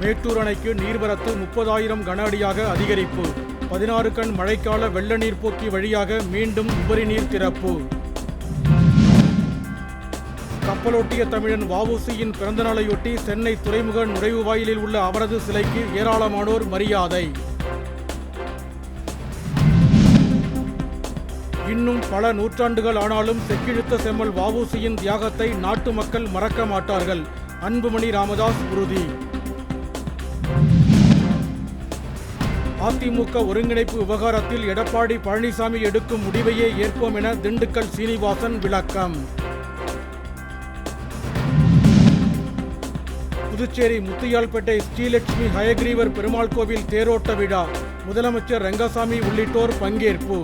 மேட்டூர் அணைக்கு நீர்வரத்து முப்பதாயிரம் கன அடியாக அதிகரிப்பு. பதினாறு கண் மழைக்கால வெள்ள நீர் போக்கி வழியாக மீண்டும் உபரி நீர் திறப்பு. கப்பலோட்டிய தமிழன் வஉசியின் பிறந்தநாளையொட்டி சென்னை துறைமுக நுழைவு வாயிலில் உள்ள அவரது சிலைக்கு ஏராளமானோர் மரியாதை. இன்னும் பல நூற்றாண்டுகள் ஆனாலும் செக்கிழுத்த செம்மல் வஉசியின் தியாகத்தை நாட்டு மக்கள் மறக்க மாட்டார்கள். அன்புமணி ராமதாஸ் உறுதி. அதிமுக ஒருங்கிணைப்பு விவகாரத்தில் எடப்பாடி பழனிசாமி எடுக்கும் முடிவையே ஏற்போம் என திண்டுக்கல் சீனிவாசன் விளக்கம். புதுச்சேரி முத்தியால்பேட்டை ஸ்ரீலட்சுமி ஹயக்ரீவர் பெருமாள் கோவில் தேரோட்ட விழா. முதலமைச்சர் ரங்கசாமி உள்ளிட்டோர் பங்கேற்பு.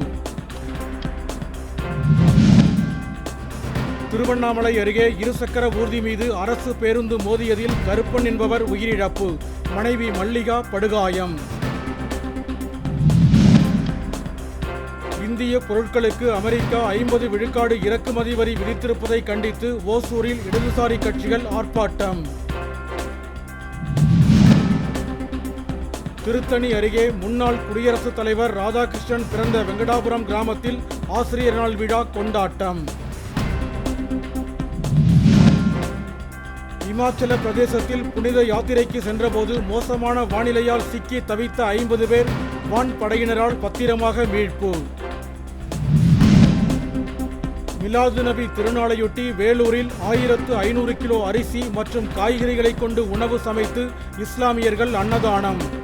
திருவண்ணாமலை அருகே இருசக்கர ஊர்தி மீது அரசு பேருந்து மோதியதில் கருப்பன் என்பவர் உயிரிழப்பு. மனைவி மல்லிகா படுகாயம். இந்திய பொருட்களுக்கு அமெரிக்கா ஐம்பது விழுக்காடு இறக்குமதி வரி விதித்திருப்பதை கண்டித்து ஓசூரில் இடதுசாரி கட்சிகள் ஆர்ப்பாட்டம். திருத்தணி அருகே முன்னாள் குடியரசுத் தலைவர் ராதாகிருஷ்ணன் பிறந்த வெங்கடாபுரம் கிராமத்தில் ஆசிரியர் நாள் விழா கொண்டாட்டம். இமாச்சல பிரதேசத்தில் புனித யாத்திரைக்கு சென்றபோது மோசமான வானிலையால் சிக்கி தவித்த ஐம்பது பேர் வான் படையினரால் பத்திரமாக மீட்பு. மிலாது நபி திருநாளையொட்டி வேலூரில் ஆயிரத்து ஐநூறு கிலோ அரிசி மற்றும் காய்கறிகளை கொண்டு உணவு சமைத்து இஸ்லாமியர்கள் அன்னதானம்.